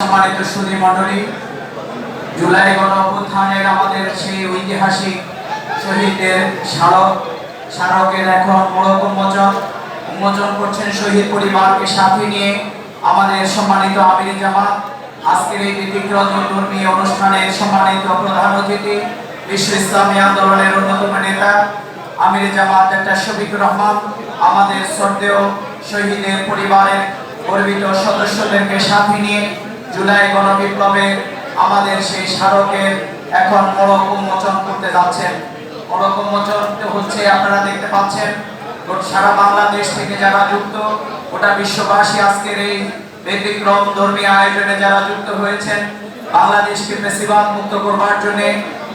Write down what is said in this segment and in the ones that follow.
সম্মানিত সুধী মণ্ডলী, জুলাই গণ আমাদের সেই ঐতিহাসিক শহীদদের স্মারক, স্মারকের এখন মোড়ক উন্মোচন উন্মোচন করছেন শহীদ পরিবারকে সাথে নিয়ে আমাদের সম্মানিত আমির জামাত। আজকের এই ব্যতিক্রম ধর্মী অনুষ্ঠানের সম্মানিত প্রধান অতিথি, বিশ্ব ইসলামী আন্দোলনের অন্যতম নেতা, আমির জামাত ডাক্তার শফিকুর রহমান, আমাদের শ্রদ্ধেয় শহীদের পরিবারের গর্বিত সদস্যদেরকে সাথে নিয়ে জুলাই গণবিপ্লবে আমাদের সেই স্মারকের এখন মোড়ক উন্মোচন করতে যাচ্ছেন। মোড়ক উন্মোচন হচ্ছে, আপনারা দেখতে পাচ্ছেন সারা বাংলাদেশ থেকে যারা যুক্ত, গোটা বিশ্ববাসী আজকের এই ব্যতিক্রম ধর্মীয় আয়োজনে যারা যুক্ত হয়েছেন, বাংলাদেশকে বেশিরভাগ মুক্ত করবার জন্য,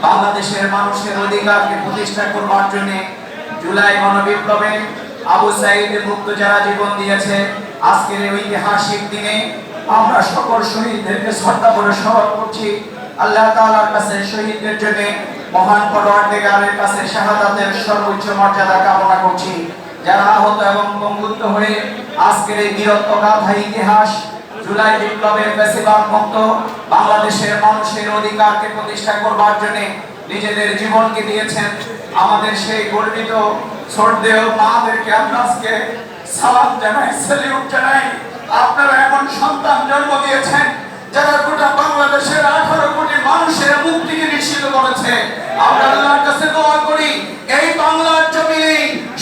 বাংলাদেশের মানুষের অধিকারকে প্রতিষ্ঠা করবার জন্য জুলাই গণবিপ্লবে আবু সাইদের মুক্ত যারা জীবন দিয়েছে আজকের এই ঐতিহাসিক দিনে আমরা সকল শহীদদেরকে শ্রদ্ধা করে স্মরণ করছি। আল্লাহ তাআলার কাছে শহীদদের জন্য মহান পরওয়ারদিগারের কাছে শাহাদাতের সর্বোচ্চ মর্যাদা কামনা করছি। যারা আহত এবং পঙ্গুত্ব হয়ে আজকের এই বীরত্ব গাথা ইতিহাস জুলাই বিপ্লবের বেশিরভাগ মুক্ত বাংলাদেশের মানুষের অধিকারকে প্রতিষ্ঠা করবার জন্য নিজেদের জীবনকে দিয়েছেন। আমাদের সেই গর্বিত শ্রদ্ধেয় মাদেরকে আজকে সালাম জানাই, সেলিউট জানাই। আপনারা এমন সন্তান জন্ম দিয়েছেন যারা গোটা বাংলাদেশের আঠারো কোটি মানুষের মুক্তিকে নিশ্চিত করেছে আমরা আল্লাহর কাছে দোয়া করি এই বাংলার জমিনে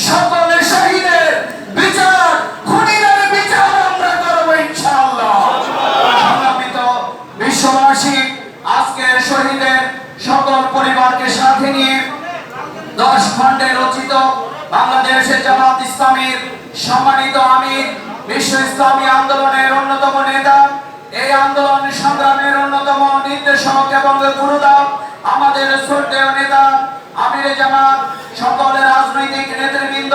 সকলে শহীদের বিচার খুনিদের বিচার আমরা করব ইনশাআল্লাহ সংগ্রামিত বিশ্ববাসী আজকের শহীদের সকল পরিবারকে সাথে নিয়ে দশ খণ্ডে রচিত বাংলাদেশের জামাত ইসলামীর সম্মানিত আমির, বিশ্ব ইসলামী আন্দোলনের অন্যতম নেতা। এই আন্দোলন সংগ্রামের অন্যতম নির্দেশক এবং গুরুদাম আমাদের শ্রদ্ধেয় নেতা আমির জামাত। সকল রাজনৈতিক নেতৃবৃন্দ,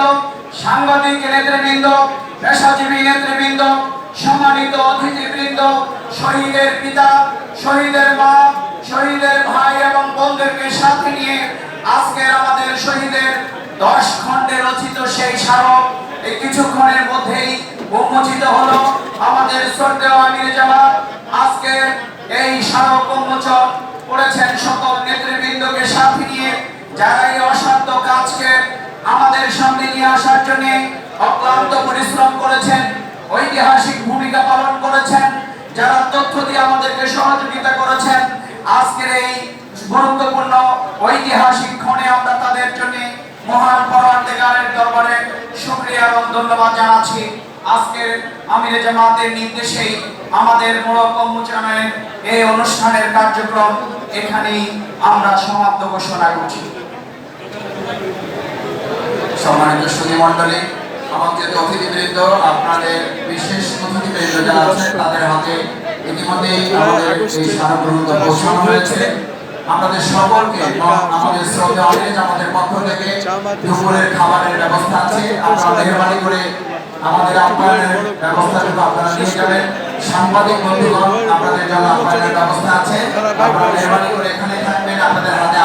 সাংবাদিক নেতৃবৃন্দ, পেশাজীবী নেতৃবৃন্দ, সম্মানিত অতিথিবৃন্দ, শহীদের পিতা, শহীদের মা, শহীদের ভাই এবং বোনদেরকে সাথে নিয়ে আজকের আমাদের শহীদের দশ খণ্ডে রচিত সেই স্মারক, এই কিছুক্ষণের মধ্যেই উন্মোচিত হলো আমাদের শ্রদ্ধেয় আমির জামাত। আজকে এই স্মারক উন্মোচন করেছেন সকল নেতৃবৃন্দকে সাথে নিয়ে, যারা এই অসাধ্য কাজকে আমাদের সামনে নিয়ে আসার জন্য অক্লান্ত পরিশ্রম করেছেন, ঐতিহাসিক ভূমিকা পালন করেছেন, যারা তথ্য দিয়ে আমাদেরকে সহযোগিতা করেছেন আজকের ঐতিহাসিক ক্ষণে আমরা তাদের জন্য মহান পরওয়ারদিগারের দরবারে শুকরিয়া এবং ধন্যবাদ জানাচ্ছি। আজকে আমির জামাতের নির্দেশেই আমাদের মোড়ক উন্মোচনের এই অনুষ্ঠানের কার্যক্রম এখানেই আমরা সমাপ্ত ঘোষণা করছি। সম্মানিত সুধী আমাদের অতিথিবৃন্দ, আপনাদের বিশেষ অতিথিবৃন্দ যারা আছেন, তাদের হাতে ইতিমধ্যেই আমাদের এই স্মারকগ্রন্থ পৌঁছানো হয়েছে। আমাদের সকলকে আমাদের শ্রদ্ধা অনেক আমাদের পক্ষ থেকে দুপুরের খাবারের ব্যবস্থা আছে। আপনারা মেহরবানি করে আমাদের আপ্যায়নের ব্যবস্থাটুকু আপনারা নিয়ে যাবেন। সাংবাদিক বন্ধুগণ, আপনাদের জন্য আপ্যায়নের ব্যবস্থা আছে। আপনারা মেহরবানি করে এখানে থাকবেন। আপনাদের হাতে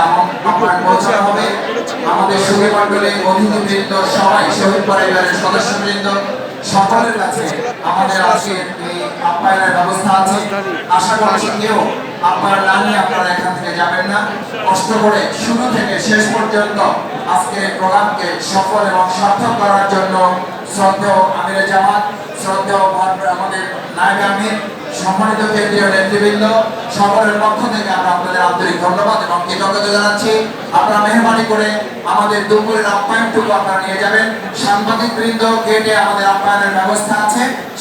আপ্যায়ন পৌঁছানো হবে। আমাদের সুধী মণ্ডলী অতিথিবৃন্দ, সবাই, শহীদ পরিবারের সদস্যবৃন্দ, সকলের কাছে আমাদের আজকে এই আপ্যায়নের ব্যবস্থা আছে। আশা করছি কেউ আপনার না আপনারা এখান থেকে যাবেন না। কষ্ট করে শুরু থেকে শেষ পর্যন্ত আজকে এই প্রোগ্রামকে সফল এবং সার্থক করার জন্য শ্রদ্ধেয় আমির জামাত, শ্রদ্ধেয় আমাদের নায়ক আমির, সম্মানিত কেন্দ্রীয় নেতৃবৃন্দ, সকলের পক্ষ থেকে আমরা আপনাদের আন্তরিক ধন্যবাদ এবং কৃতজ্ঞতা জানাচ্ছি। আপনারা মেহরবানি করে আমাদের দুপুরের আপ্যায়নটুকু আপনারা নিয়ে যাবেন। সাংবাদিক বৃন্দ গেটে আমাদের আপ্যায়নের ব্যবস্থা আছে।